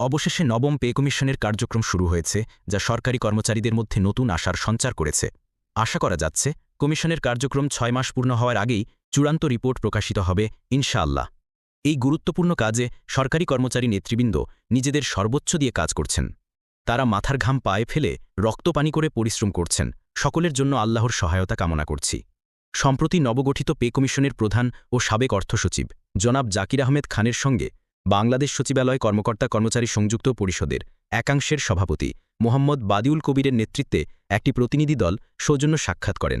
অবশেষে নবম পে কমিশনের কার্যক্রম শুরু হয়েছে, যা সরকারি কর্মচারীদের মধ্যে নতুন আশার সঞ্চার করেছে। আশা করা যাচ্ছে, কমিশনের কার্যক্রম ছয় মাস পূর্ণ হওয়ার আগেই চূড়ান্ত রিপোর্ট প্রকাশিত হবে, ইনশাআল্লাহ। এই গুরুত্বপূর্ণ কাজে সরকারি কর্মচারী নেতৃবৃন্দ নিজেদের সর্বোচ্চ দিয়ে কাজ করছেন। তারা মাথার ঘাম পায়ে ফেলে রক্তপানি করে পরিশ্রম করছেন। সকলের জন্য আল্লাহর সহায়তা কামনা করছি। সম্প্রতি নবগঠিত পে কমিশনের প্রধান ও সাবেক অর্থসচিব জনাব জাকির আহমেদ খানের সঙ্গে বাংলাদেশ সচিবালয় কর্মকর্তা কর্মচারী সংযুক্ত পরিষদের একাংশের সভাপতি মোহাম্মদ বাদিউল কবিরের নেতৃত্বে একটি প্রতিনিধি দল সৌজন্য সাক্ষাৎ করেন।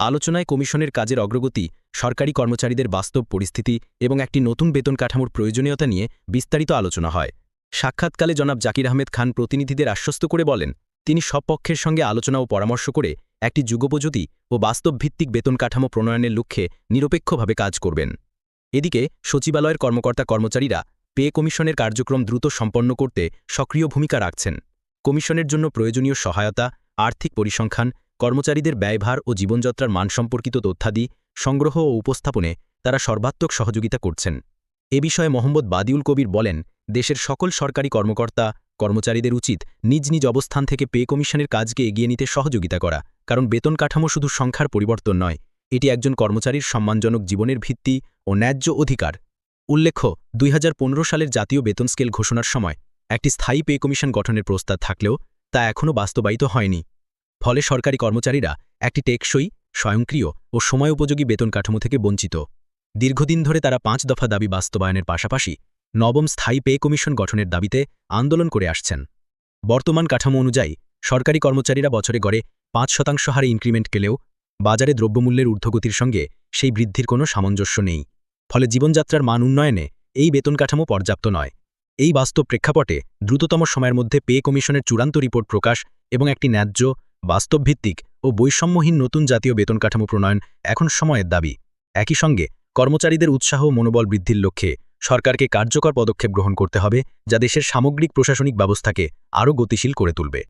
আলোচনায় কমিশনের কাজের অগ্রগতি, সরকারি কর্মচারীদের বাস্তব পরিস্থিতি এবং একটি নতুন বেতন কাঠামোর প্রয়োজনীয়তা নিয়ে বিস্তারিত আলোচনা হয়। সাক্ষাৎকালে জনাব জাকির আহমেদ খান প্রতিনিধিদের আশ্বস্ত করে বলেন, তিনি সব পক্ষের সঙ্গে আলোচনা ও পরামর্শ করে একটি যুগোপযোগী ও বাস্তবভিত্তিক বেতন কাঠামো প্রণয়নের লক্ষ্যে নিরপেক্ষভাবে কাজ করবেন। এদিকে সচিবালয়ের কর্মকর্তা কর্মচারীরা পে কমিশনের কার্যক্রম দ্রুত সম্পন্ন করতে সক্রিয় ভূমিকা রাখছেন। কমিশনের জন্য প্রয়োজনীয় সহায়তা, আর্থিক পরিসংখ্যান, কর্মচারীদের ব্যয়ভার ও জীবনযাত্রার মান সম্পর্কিত তথ্যাদি সংগ্রহ ও উপস্থাপনে তারা সর্বাত্মক সহযোগিতা করছেন। এ বিষয়ে মোহাম্মদ বাদিউল কবির বলেন, দেশের সকল সরকারি কর্মকর্তা, কর্মচারীদের উচিত নিজ নিজ অবস্থান থেকে পে কমিশনের কাজকে এগিয়ে নিতে সহযোগিতা করা, কারণ বেতন কাঠামো শুধু সংখ্যার পরিবর্তন নয়, এটি একজন কর্মচারীর সম্মানজনক জীবনের ভিত্তি ও ন্যায্য অধিকার। উল্লেখ্য, দুই হাজার পনেরো সালের জাতীয় বেতন স্কেল ঘোষণার সময় একটি স্থায়ী পে কমিশন গঠনের প্রস্তাব থাকলেও তা এখনও বাস্তবায়িত হয়নি। ফলে সরকারি কর্মচারীরা একটি টেকসই, স্বয়ংক্রিয় ও সময় উপযোগী বেতন কাঠামো থেকে বঞ্চিত। দীর্ঘদিন ধরে তারা পাঁচ দফা দাবি বাস্তবায়নের পাশাপাশি নবম স্থায়ী পে কমিশন গঠনের দাবিতে আন্দোলন করে আসছেন। বর্তমান কাঠামো অনুযায়ী সরকারি কর্মচারীরা বছরে গড়ে পাঁচ শতাংশ হারে ইনক্রিমেন্ট পেলেও বাজারে দ্রব্যমূল্যের ঊর্ধ্বগতির সঙ্গে সেই বৃদ্ধির কোনো সামঞ্জস্য নেই। ফলে জীবনযাত্রার মান উন্নয়নে এই বেতন কাঠামো পর্যাপ্ত নয়। এই বাস্তব প্রেক্ষাপটে দ্রুততম সময়ের মধ্যে পে কমিশনের চূড়ান্ত রিপোর্ট প্রকাশ এবং একটি ন্যায্য, বাস্তবভিত্তিক ও বৈষম্যহীন নতুন জাতীয় বেতন কাঠামো প্রণয়ন এখন সময়ের দাবি। একই সঙ্গে, কর্মচারীদের উৎসাহ মনোবল বৃদ্ধির লক্ষ্যে সরকারকে কার্যকর পদক্ষেপ গ্রহণ করতে হবে যা দেশের সামগ্রিক প্রশাসনিক ব্যবস্থাকে আরও গতিশীল করে তুলবে।